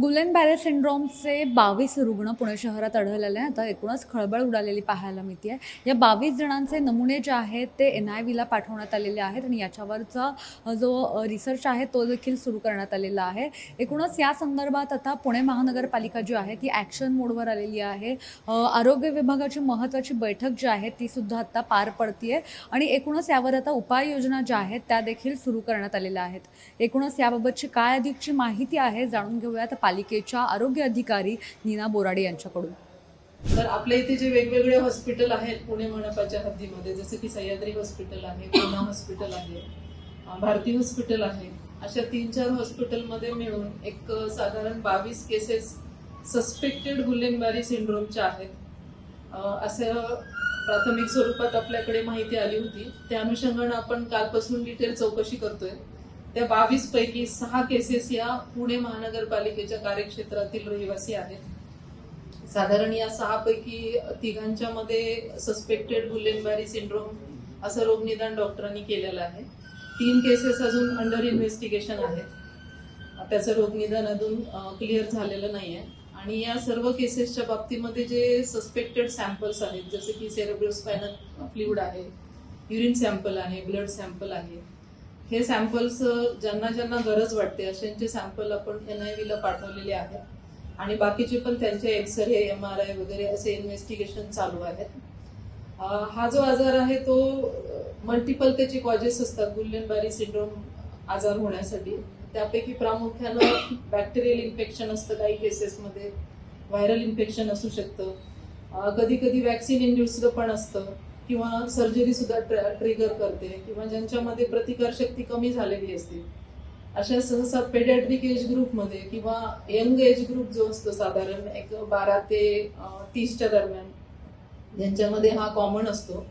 Gulen बॅरे सिंड्रोमचे बावीस रुग्ण पुणे शहरात आढळलेले आहेत. आता एकूणच खळबळ उडालेली पाहायला मिळते आहे या बावीस जणांचे नमुने जे आहेत ते एन आय व्हीला पाठवण्यात आलेले आहेत आणि याच्यावरचा जो रिसर्च आहे तो देखील सुरू करण्यात आलेला आहे. एकूणच या संदर्भात आता पुणे महानगरपालिका जी आहे ती ॲक्शन मोडवर आलेली आहे. आरोग्य विभागाची महत्त्वाची बैठक जी आहे ती सुद्धा पार पार आहे आणि एकूणच यावर आता उपाययोजना ज्या आहेत त्या देखील सुरू करण्यात आलेल्या आहेत. एकूणच याबाबतची काय अधिकची माहिती आहे जाणून घेऊयात. पालिकेच्या आरोग्य अधिकारी नीना बोराडे यांच्याकडून. तर आपल्या इथे जे वेगवेगळे हॉस्पिटल आहेत पुणे मनपाच्या हद्दीमध्ये जसं की सह्याद्री हॉस्पिटल आहे पूना हॉस्पिटल आहे भारती हॉस्पिटल आहे अशा तीन चार हॉस्पिटलमध्ये मिळून एक साधारण बावीस केसेस सस्पेक्टेड गुलेनबारी सिंड्रोमच्या आहेत. असं प्राथमिक स्वरूपात आपल्याकडे माहिती आली होती. त्या अनुषंगानं आपण कालपासून डिटेल चौकशी करतोय. त्या बावीस पैकी सहा केसेस या पुणे महानगरपालिकेच्या कार्यक्षेत्रातील रहिवासी आहेत. साधारण या सहा पैकी तिघांच्या मध्ये सस्पेक्टेड गुलेनबारी सिंड्रोम असं रोगनिदान डॉक्टरांनी केलेलं आहे. तीन केसेस अजून अंडर इन्व्हेस्टिगेशन आहेत. त्याचं रोगनिदान अजून क्लिअर झालेलं नाही आहे आणि या सर्व केसेसच्या बाबतीमध्ये जे सस्पेक्टेड सॅम्पल्स आहेत जसे की सेरेब्रोस्पायनल फ्लुइड आहे युरिन सॅम्पल आहे ब्लड सॅम्पल आहे हे सॅम्पल्स ज्यांना ज्यांना गरज वाटते अशांचे सॅम्पल आपण एन आय व्हीला पाठवलेले आहेत. आणि बाकीचे पण त्यांचे एक्सरे एम आर आय वगैरे असे इन्व्हेस्टिगेशन चालू आहेत. हा जो आजार आहे तो मल्टिपल त्याचे कॉजेस असतात. गुल्लेनबारी सिंड्रोम आजार होण्यासाठी. त्यापैकी प्रामुख्यानं बॅक्टेरियल इन्फेक्शन असतं काही केसेसमध्ये व्हायरल इन्फेक्शन असू शकतं. कधी कधी वॅक्सिन इंड्युस्ड पण असतं. किंवा सर्जरी सुद्धा ट्रिगर करते किंवा ज्यांच्यामध्ये प्रतिकारशक्ती कमी झालेली असते. अशा सहसा पेडॅट्रिक एज ग्रुपमध्ये किंवा यंग एज ग्रुप जो असतो साधारण एक बारा ते तीसच्या दरम्यान ज्यांच्यामध्ये हा कॉमन असतो.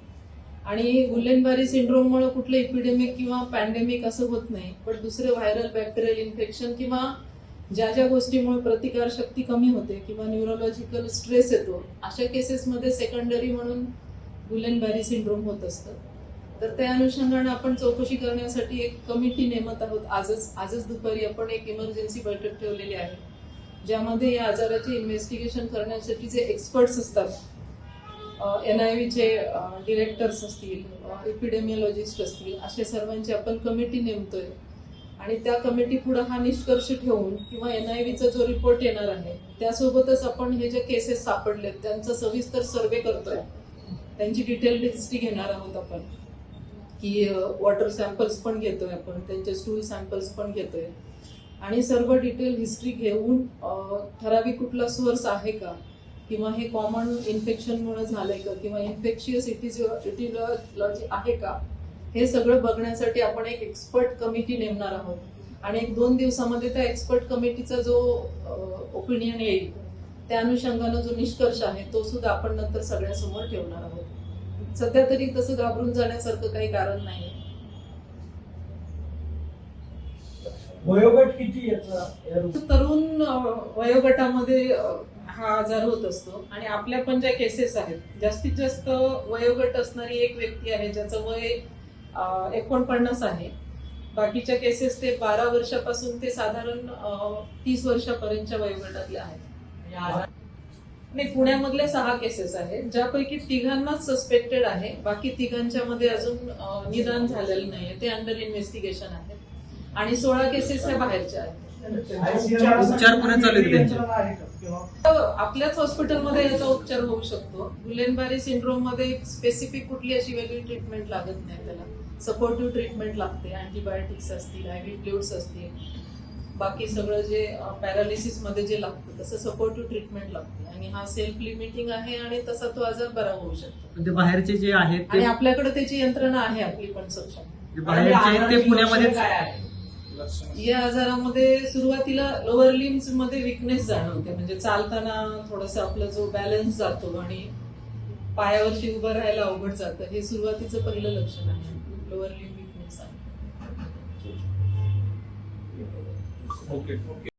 आणि गुल्लेनबारी सिंड्रोममुळे कुठलं इपिडेमिक किंवा पॅन्डेमिक असं होत नाही पण दुसरे व्हायरल बॅक्टेरियल इन्फेक्शन किंवा ज्या ज्या गोष्टीमुळे प्रतिकारशक्ती कमी होते किंवा न्यूरोलॉजिकल स्ट्रेस येतो अशा केसेसमध्ये सेकंडरी म्हणून गुलेनबॅरी सिंड्रोम होत असतं. तर त्या अनुषंगाने आपण चौकशी करण्यासाठी एक कमिटी नेमत आहोत. आजच आजच दुपारी आपण एक इमर्जन्सी बैठक ठेवलेली आहे ज्यामध्ये या आजाराचे इन्व्हेस्टिगेशन करण्यासाठी जे एक्सपर्ट्स असतात एन आय व्हीचे डिरेक्टर्स असतील इपिडेमिओलॉजिस्ट असतील असे सर्वांची आपण कमिटी नेमतोय. आणि त्या कमिटी पुढे हा निष्कर्ष ठेवून किंवा एन आय व्हीचा जो रिपोर्ट येणार आहे त्यासोबतच आपण हे जे केसेस सापडलेत त्यांचा सविस्तर सर्वे करतोय. त्यांची डिटेल हिस्ट्री घेणार आहोत आपण. की वॉटर सॅम्पल्स पण घेतोय आपण त्यांचे स्टूल सॅम्पल्स पण घेतोय. आणि सर्व डिटेल हिस्ट्री घेऊन ठराविक कुठला सोर्स आहे का? किंवा हे कॉमन इन्फेक्शनमुळे झालंय का? किंवा इन्फेक्शियस इटिलॉजी आहे का? हे सगळं बघण्यासाठी आपण एक एक्सपर्ट कमिटी नेमणार आहोत. आणि एक दोन दिवसामध्ये त्या एक्सपर्ट कमिटीचा जो ओपिनियन येईल त्या अनुषंगानं जो निष्कर्ष आहे तो सुद्धा आपण नंतर सगळ्यांसमोर ठेवणार आहोत. सध्या तरी तसं घाबरून जाण्यासारखं काही कारण नाही. वयोगट किती तरुण वयोगटामध्ये हा आजार होत असतो. आणि आपल्या पण ज्या केसेस आहेत जास्तीत जास्त वयोगट असणारी एक व्यक्ती आहे ज्याचं वय एकोणपन्नास आहे. बाकीच्या केसेस ते बारा वर्षापासून ते साधारण तीस वर्षापर्यंतच्या वयोगटातल्या आहेत. नाही पुण्यामधल्या सहा केसेस आहेत. ज्यापैकी तिघांनाच सस्पेक्टेड आहे. बाकी तिघांच्या मध्ये अजून निदान झालेलं नाहीये. ते अंडर इन्व्हेस्टिगेशन आहेत. आणि सोळा केसेस ह्या बाहेरच्या आहेत. आहे आपल्याच हॉस्पिटलमध्ये याचा उपचार होऊ शकतो. गुलेनबारी सिंड्रोममध्ये स्पेसिफिक कुठली अशी वेगळी ट्रीटमेंट लागत नाही त्याला. सपोर्टिव्ह ट्रीटमेंट लागते. अँटीबायोटिक्स असतील आयव्ही फ्लुइड्स असतील. बाकी सगळं जे पॅरालिसिसमध्ये जे लागतं तसं सपोर्टिव्ह ट्रीटमेंट लागते. आणि हा सेल्फ लिमिटिंग आहे आणि तसा तो आजार बरा होऊ शकतो. बाहेरचे जे आहेत आणि ते आपल्याकडे त्याची यंत्रणा आहे आपली पण सक्षम. जे बाहेरचे आहेत ते पुण्यामध्येच या आजारामध्ये सुरुवातीला लोअर लिम्समध्ये विकनेस जाणवते. म्हणजे चालताना थोडस आपला जो बॅलन्स जातो आणि पायावरती उभं राहायला अवघड जातं हे सुरुवातीचं पहिलं लक्षण आहे. लोअर लिम विकनेस आहे ओके